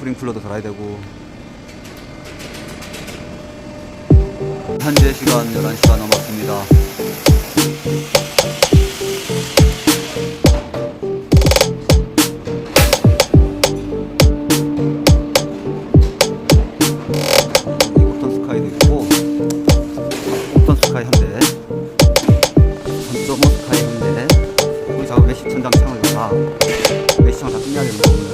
스프링쿨러도 달아야 되고. 현재 시간 11시가 넘었습니다. 옵션 스카이도 있고 옵션 스카이 현재 3.5 스카이 한대. 우리 작업 외시천장 창을 다 외시창을 다 끝내야 되는 거고요